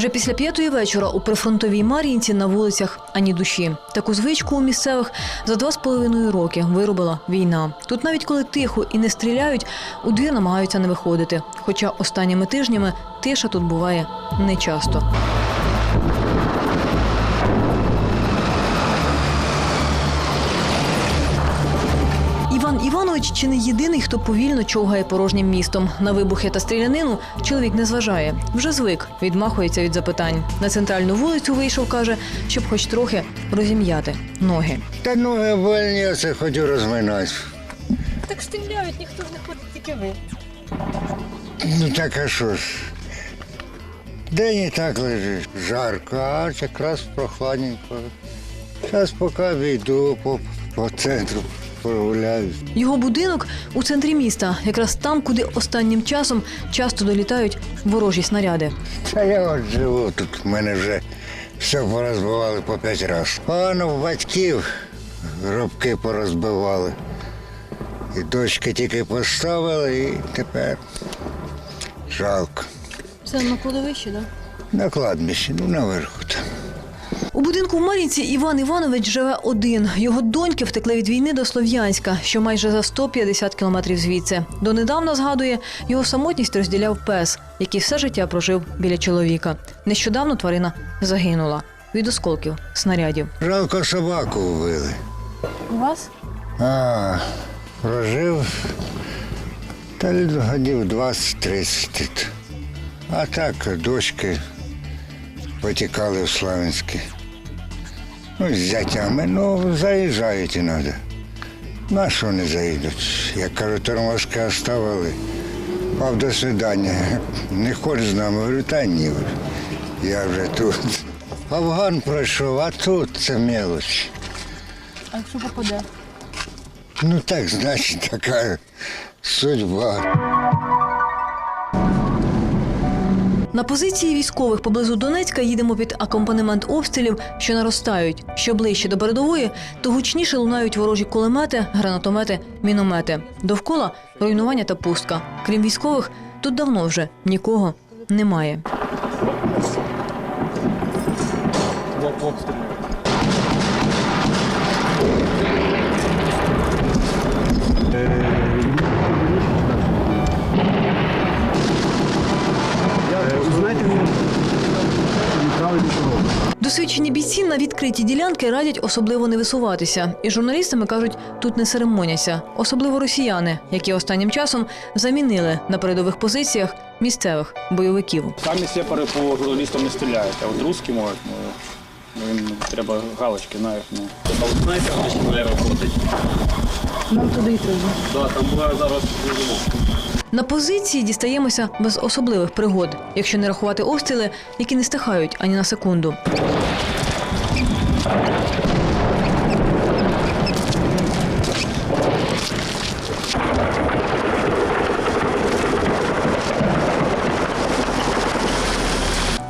Вже після п'ятої вечора у прифронтовій Мар'їнці на вулицях ані душі. Таку звичку у місцевих за два з половиною роки виробила війна. Тут навіть коли тихо і не стріляють, у двір намагаються не виходити. Хоча останніми тижнями тиша тут буває нечасто. Іван Іванович чи не єдиний, хто повільно човгає порожнім містом. На вибухи та стрілянину чоловік не зважає. Вже звик, відмахується від запитань. На центральну вулицю вийшов, каже, щоб хоч трохи розім'яти ноги. Та ноги вольні, я це хочу розминати. Так стріляють, ніхто ж не ходить, тільки ви. Ну так а що ж? День і так лежить, жарко, а якраз прохладненько. Зараз поки війду по, по центру прогуляюсь. Його будинок у центрі міста, якраз там, куди останнім часом часто долітають ворожі снаряди. Та я от живу, тут в мене вже все порозбивали по п'ять разів. Погано батьків гробки порозбивали. І дочки тільки поставили, і тепер жалко. Це на кладовищі, так? На кладбищі, ну наверху там. У будинку в Мар'їнці Іван Іванович живе один. Його доньки втекли від війни до Слов'янська, що майже за 150 кілометрів звідси. Донедавна згадує, його самотність розділяв пес, який все життя прожив біля чоловіка. Нещодавно тварина загинула від осколків снарядів. Жалко собаку вбили. У вас? А, прожив та годів 20-30. А так дочки потікали в Славянське. Ну, з зятями, ну, заїжджають іноді. На що не заїдуть? Я кажу, тормозки оставили. Пав до свидання. Не хочеш з нами? Говорю, та ні. Я вже тут. Афган пройшов, а тут це мелоч. А якщо попаде? Ну так, значить, така судьба. На позиції військових поблизу Донецька їдемо під акомпанемент обстрілів, що наростають. Що ближче до передової, то гучніше лунають ворожі кулемети, гранатомети, міномети. Довкола руйнування та пустка. Крім військових, тут давно вже нікого немає. Досвідчені бійці на відкриті ділянки радять особливо не висуватися. І журналістами кажуть, тут не церемоняться, особливо росіяни, які останнім часом замінили на передових позиціях місцевих бойовиків. Самі сепари по журналістам не стріляють, а от русські можуть. Ну, ну, їм треба галочки, знаєш. Ну. Знаєте, де не роботить? Нам туди йти. Да, там буває зараз. На позиції дістаємося без особливих пригод, якщо не рахувати обстріли, які не стихають ані на секунду.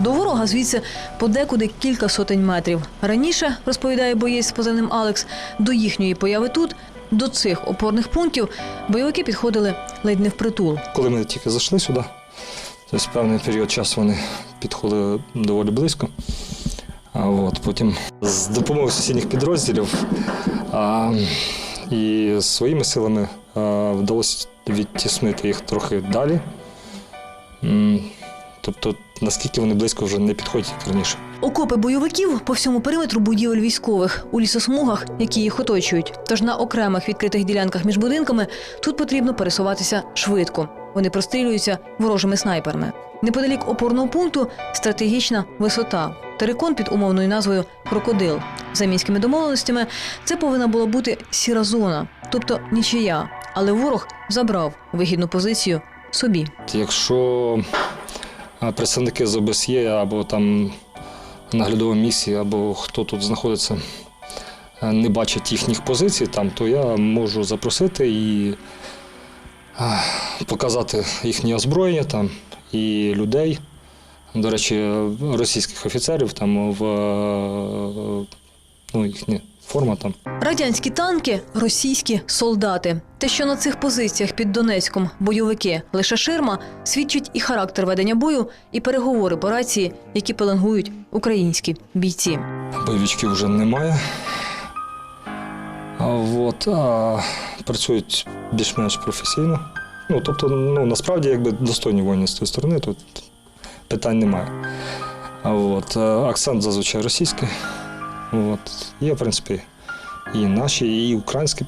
До ворога звідси подекуди кілька сотень метрів. Раніше, розповідає боєць з позивним Алекс, до їхньої появи тут, до цих опорних пунктів, бойовики підходили ледь не впритул. Коли ми тільки зайшли сюди, тобто певний період часу вони підходили доволі близько. А от, потім з допомогою сусідніх підрозділів а, і своїми силами а, вдалося відтіснити їх трохи далі. Тобто, наскільки вони близько вже не підходять раніше. Окопи бойовиків по всьому периметру будівель військових у лісосмугах, які їх оточують. Тож на окремих відкритих ділянках між будинками тут потрібно пересуватися швидко. Вони прострілюються ворожими снайперами. Неподалік опорного пункту стратегічна висота. Терикон під умовною назвою Крокодил. За мінськими домовленостями це повинна була бути сіра зона, тобто нічия. Але ворог забрав вигідну позицію собі. Якщо представники з ОБСЄ або там наглядова місія, або хто тут знаходиться, не бачать їхніх позицій там, то я можу запросити і показати їхнє озброєння там і людей. До речі, російських офіцерів там в е, ну, їхні форма там. Радянські танки російські солдати. Те, що на цих позиціях під Донецьком бойовики лише ширма, свідчить і характер ведення бою, і переговори по рації, які пеленгують українські бійці. Бойовичків вже немає. А, от, а працюють більш-менш професійно. Ну, тобто, ну, насправді, якби достойні воїни з тієї сторони, тут питань немає. А от, а, акцент зазвичай російський. От, є, в принципі, і наші, і українські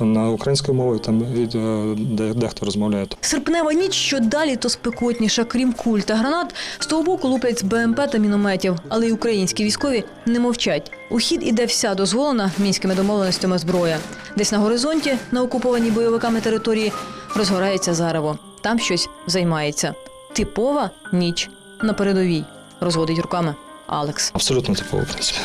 на українською мовою, там е, дехто розмовляє. Серпнева ніч що далі, то спекотніша. Крім куль та гранат, з того боку луплять з БМП та мінометів. Але й українські військові не мовчать. У хід іде вся дозволена мінськими домовленостями зброя. Десь на горизонті, на окупованій бойовиками території, розгорається зарево. Там щось займається. Типова ніч на передовій. Розводить руками Алекс. Абсолютно типово, в принципі.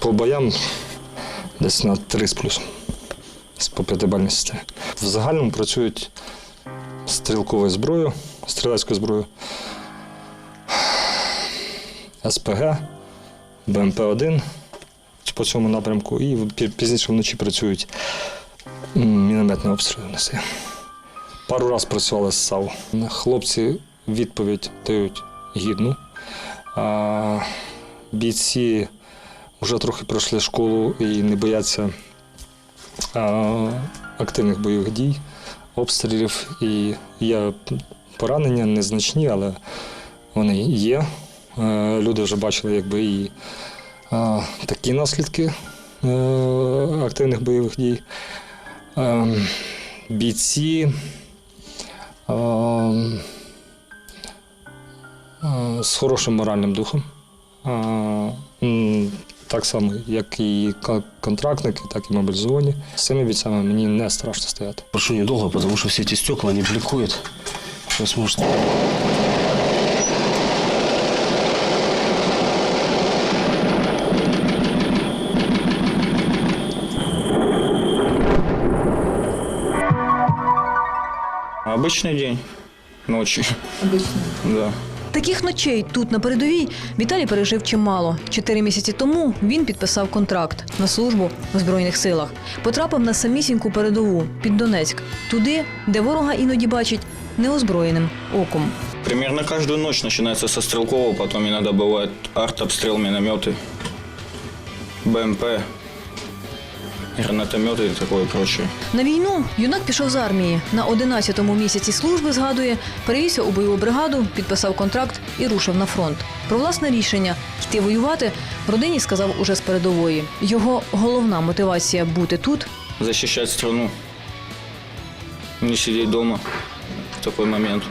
По боям десь на 3 з плюсом. По п'ятибальній системі. В загальному працюють стрілковою зброєю, стрілецькою зброєю, СПГ, БМП-1 по цьому напрямку, і пізніше вночі працюють мінометні обстріли. Пару разів працювали з САУ. Хлопці відповідь дають гідну. Бійці вже трохи пройшли школу і не бояться активних бойових дій, обстрілів. І є поранення незначні, але вони є. Е, Люди вже бачили якби, і такі наслідки е, активних бойових дій. Е, Бійці е, е, з хорошим моральним духом. Е, м, Так само, як і ка- контрактники, так і мобілізовані. З цими бійцями мені не страшно стояти. Прошу недолго, потому что все эти стекла, они бликуют. Сейчас может... Обычный день. Ночью. Обычный? Да. Таких ночей тут на передовій Віталій пережив чимало. Чотири місяці тому він підписав контракт на службу в збройних силах. Потрапив на самісіньку передову під Донецьк, туди, де ворога іноді бачить неозброєним оком. Примерно каждую ночь начинается со стрелкового, потом иногда бывает артобстрел, минометы, БМП, гранатометы и такое прочее. На війну юнак пішов з армії. На 11-му місяці служби згадує, перевівся у бойову бригаду, підписав контракт і рушив на фронт. Про власне рішення йти воювати родині сказав уже з передової. Його головна мотивація бути тут Защищать страну. Не сидеть дома в такой момент.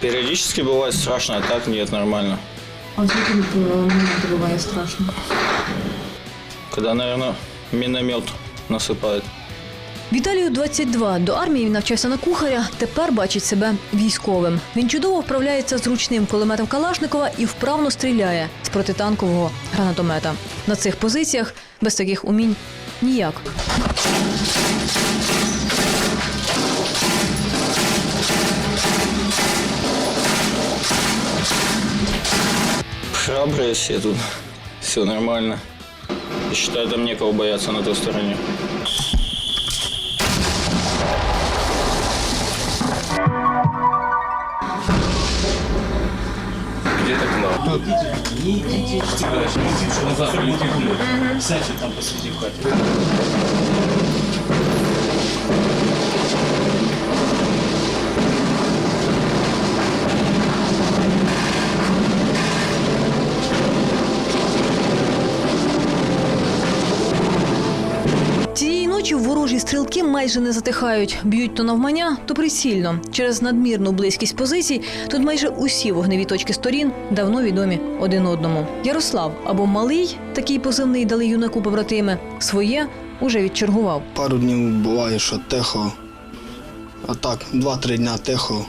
Периодически бывает страшно, а так нет, нормально. А от які моменти буває страшно? Когда, наверное, миномет насыпает. Віталію 22. До армії він навчався на кухаря. Тепер бачить себе військовим. Він чудово вправляється з ручним кулеметом Калашникова і вправно стріляє з протитанкового гранатомета. На цих позиціях без таких умінь ніяк. Храбрые все тут. Все нормально. И считаю, там некого бояться на той стороне. Цієї Стрілки майже не затихають. Б'ють то навмання, то прицільно. Через надмірну близькість позицій тут майже усі вогневі точки сторін давно відомі один одному. Ярослав або малий, такий позивний дали юнаку побратими, своє уже відчергував. Пару днів буває, що тихо. А так, два-три дня тихо,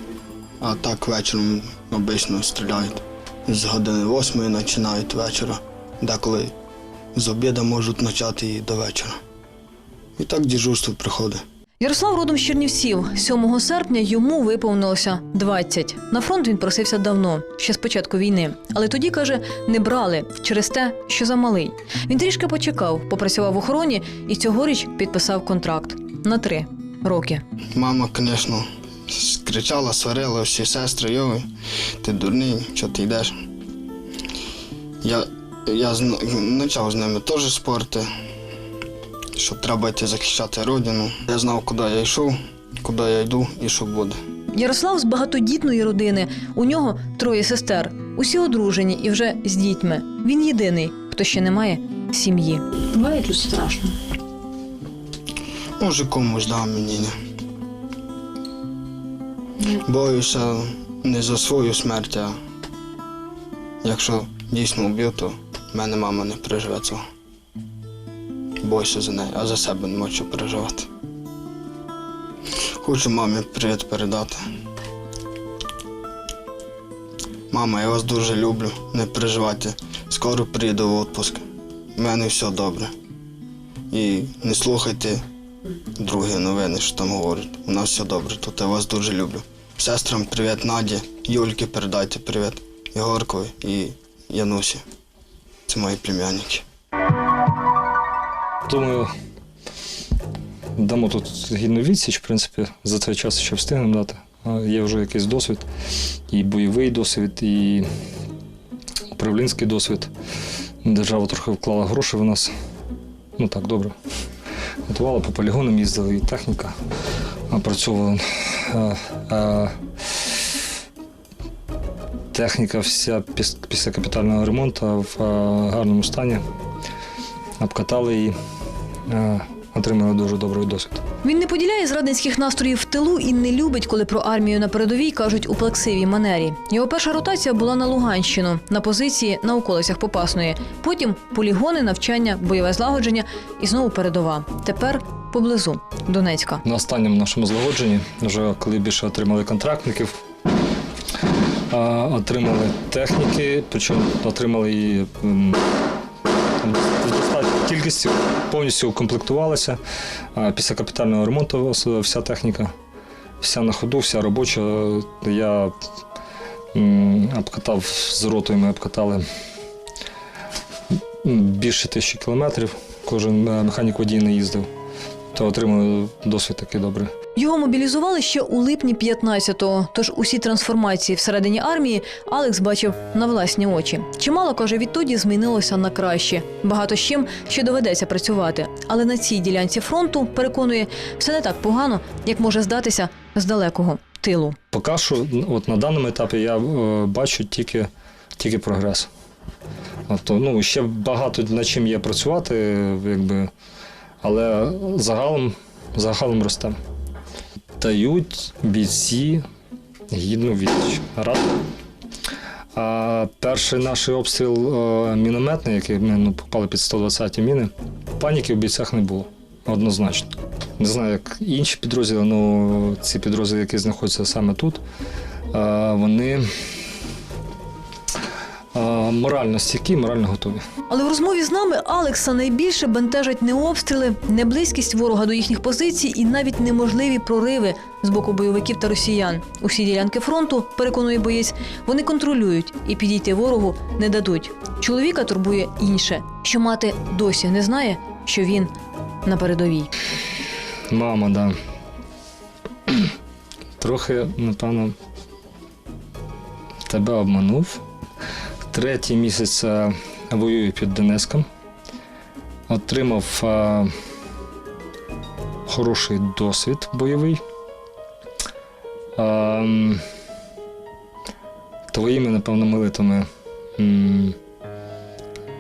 а так вечором обично стріляють. З години восьмої починають вечора, деколи з обіду можуть почати і до вечора. І так дежурство приходить. Ярослав родом з Чернівців. 7 серпня йому виповнилося 20. На фронт він просився давно, ще з початку війни. Але тоді, каже, не брали через те, що замалий. Він трішки почекав, попрацював в охороні і цьогоріч підписав контракт на три роки. Мама, звісно, кричала, сварила, всі сестри, йой, ти дурний, що ти йдеш. Я, я почав з ними теж спорти, що треба йти захищати родину. Я знав, куди я йшов, куди я йду і що буде. Ярослав з багатодітної родини. У нього троє сестер. Усі одружені і вже з дітьми. Він єдиний, хто ще не має сім'ї. Буває тут страшно. Може, комусь дав мені. Боюся не за свою смерть, а якщо дійсно вб'ю, то в мене мама не переживе цього. Боюся за неї, а за себе не можу переживати. Хочу мамі привіт передати. Мама, я вас дуже люблю, не переживайте. Скоро приїду в відпуск. У мене все добре. І не слухайте другі новини, що там говорять. У нас все добре, тут я вас дуже люблю. Сестрам привіт, Наді, Юльки передайте привіт, Ігоркові і Янусі. Це мої племянники. Думаю, дамо тут гідну відсіч, в принципі, за цей час ще встигнемо дати. Є вже якийсь досвід, і бойовий досвід, і управлінський досвід. Держава трохи вклала гроші в нас. Ну так, добре. Готувала по полігонам, їздили і техніка опрацьовувала. Техніка вся після капітального ремонту в гарному стані обкатали її, отримали дуже добрий досвід. Він не поділяє зрадницьких настроїв в тилу і не любить, коли про армію на передовій кажуть у плаксивій манері. Його перша ротація була на Луганщину, на позиції на околицях Попасної. Потім полігони, навчання, бойове злагодження і знову передова. Тепер поблизу Донецька. На останньому нашому злагодженні, вже коли більше отримали контрактників, е, отримали техніки, причому отримали її кількості, повністю укомплектувалися. А Після капітального ремонту вся техніка, вся на ходу, вся робоча. Я обкатав з ротою, ми обкатали більше тисячі кілометрів. Кожен е, механік водій не їздив, то отримали досвід такий добрий. Його мобілізували ще у липні 15-го, Тож усі трансформації всередині армії Алекс бачив на власні очі. Чимало каже, відтоді змінилося на краще. Багато з чим ще доведеться працювати. Але на цій ділянці фронту переконує все не так погано, як може здатися з далекого тилу. Поки що, от на даному етапі я е, бачу тільки, тільки прогрес. Тобто, ну, ще багато над чим є працювати, якби, але загалом, загалом росте. Дають бійці гідну відсіч. Рад. А перший наш обстріл е, мінометний, який ми ну, попали під 120-ті міни, паніки в бійцях не було однозначно. Не знаю, як інші підрозділи, але ці підрозділи, які знаходяться саме тут, е, вони морально стійкі, морально готові. Але в розмові з нами Алекса найбільше бентежать не обстріли, не близькість ворога до їхніх позицій і навіть неможливі прориви з боку бойовиків та росіян. Усі ділянки фронту, переконує боєць, вони контролюють і підійти ворогу не дадуть. Чоловіка турбує інше, що мати досі не знає, що він на передовій. Мама, да. Трохи, напевно, тебе обманув. Третій місяць е, воюю під Донецьком. Отримав е, хороший досвід бойовий. Е, м, твоїми, напевно, молитвами м,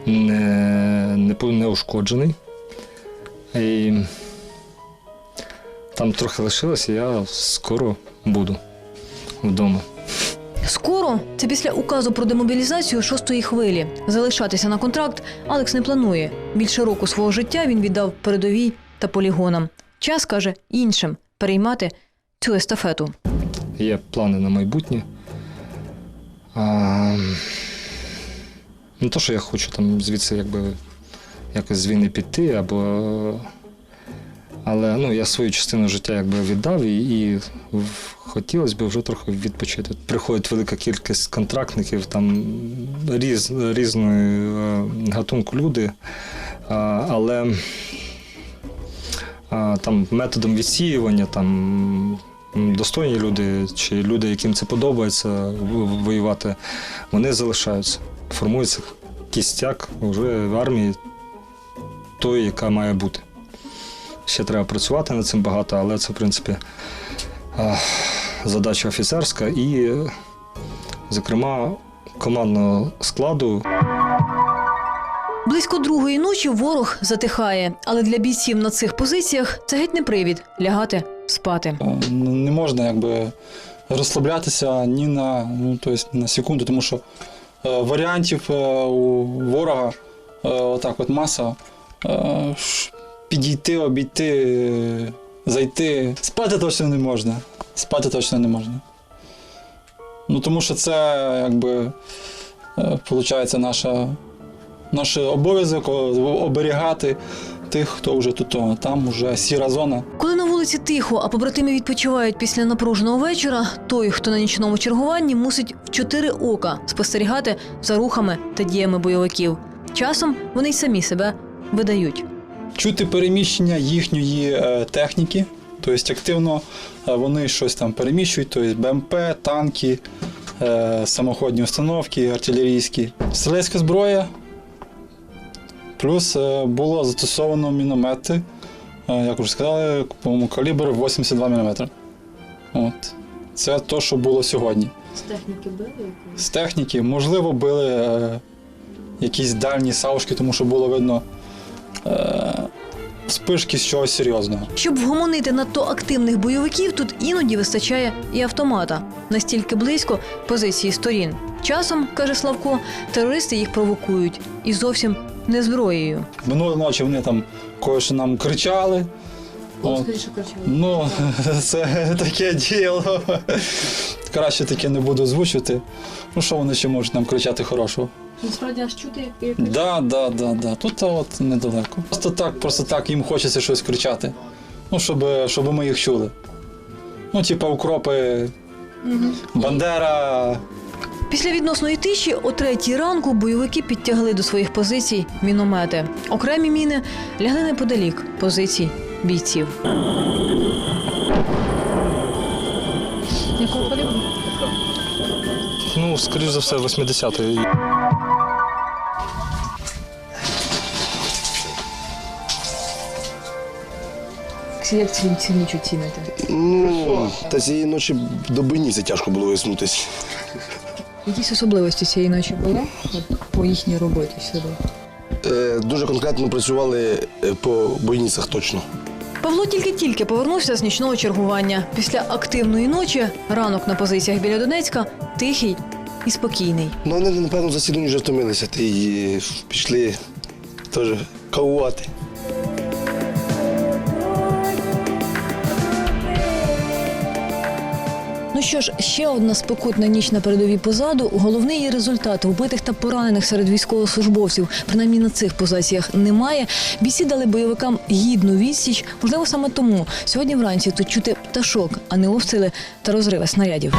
не, не, не ушкоджений. І там трохи лишилося, я скоро буду вдома. Скоро це після указу про демобілізацію шостої хвилі. Залишатися на контракт Алекс не планує. Більше року свого життя він віддав передовій та полігонам. Час каже іншим переймати цю естафету. Є плани на майбутнє. А, не то, що я хочу там звідси якби якось з війни піти, або. Але ну, я свою частину життя якби віддав і, і хотілося б вже трохи відпочити. Приходить велика кількість контрактників, там різ, різної е, гатунку люди, але там методом відсіювання, там достойні люди чи люди, яким це подобається воювати, вони залишаються. Формується кістяк вже в армії тої, яка має бути. Ще треба працювати над цим багато, але це, в принципі, задача офіцерська і, зокрема, командного складу Близько другої ночі ворог затихає, але для бійців на цих позиціях це геть не привід лягати спати. Ну, не можна якби розслаблятися ні на, ну, тобто, на секунду, тому що е, варіантів е, у ворога е, отак от маса. Е, підійти, обійти, е, зайти. Спати точно не можна. Спати точно не можна. Ну, тому що це якби виходить наша, наш обов'язок оберігати тих, хто вже тут. о, Там вже сіра зона. Коли на вулиці тихо, а побратими відпочивають після напруженого вечора, той, хто на нічному чергуванні, мусить в чотири ока спостерігати за рухами та діями бойовиків. Часом вони й самі себе видають. Чути переміщення їхньої е, техніки, тобто активно е, вони щось там переміщують, тобто БМП, танки, е, самоходні установки, артилерійські. Стрілецька зброя. Плюс було застосовано міномети, як вже сказали, по-моєму, калібр 82 мм. От. Це те, що було сьогодні. З техніки били якоїсь? З техніки, можливо, били е, якісь дальні саушки, тому що було видно спишки з чогось серйозного. Щоб вгомонити надто активних бойовиків, тут іноді вистачає і автомата. Настільки близько позиції сторін. Часом, каже Славко, терористи їх провокують і зовсім не зброєю. Минулої ночі вони там кое-що нам кричали. Кричали. Ну, це таке діло. Краще таке не буду озвучувати. Ну, що вони ще можуть нам кричати хорошого? Насправді аж чути, як, як Да, да, да, да. Тут от недалеко. Просто так, просто так їм хочеться щось кричати. Ну, щоб, щоб ми їх чули. Ну, типа укропи, Бандера. Після відносної тиші о третій ранку бойовики підтягли до своїх позицій міномети. Окремі міни лягли неподалік позицій бійців. якого калібру? Ну, скоріш за все, 80-й. Як ці ці ніч оціните? Ну, та цієї ночі до Беніці тяжко було виснутись. Якісь особливості цієї ночі були От по їхній роботі сюди? Е, дуже конкретно працювали е, по бойницях точно. Павло тільки-тільки повернувся з нічного чергування. Після активної ночі ранок на позиціях біля Донецька тихий і спокійний. Ну, вони, напевно, в засіданні вже втомилися та й пішли теж кавувати. Що ж, ще одна спекотна ніч на передовій позаду. Головний її результат вбитих та поранених серед військовослужбовців, принаймні на цих позиціях, немає. Бійці дали бойовикам гідну відсіч. Можливо, саме тому сьогодні вранці тут чути пташок, а не обстріли та розриви снарядів.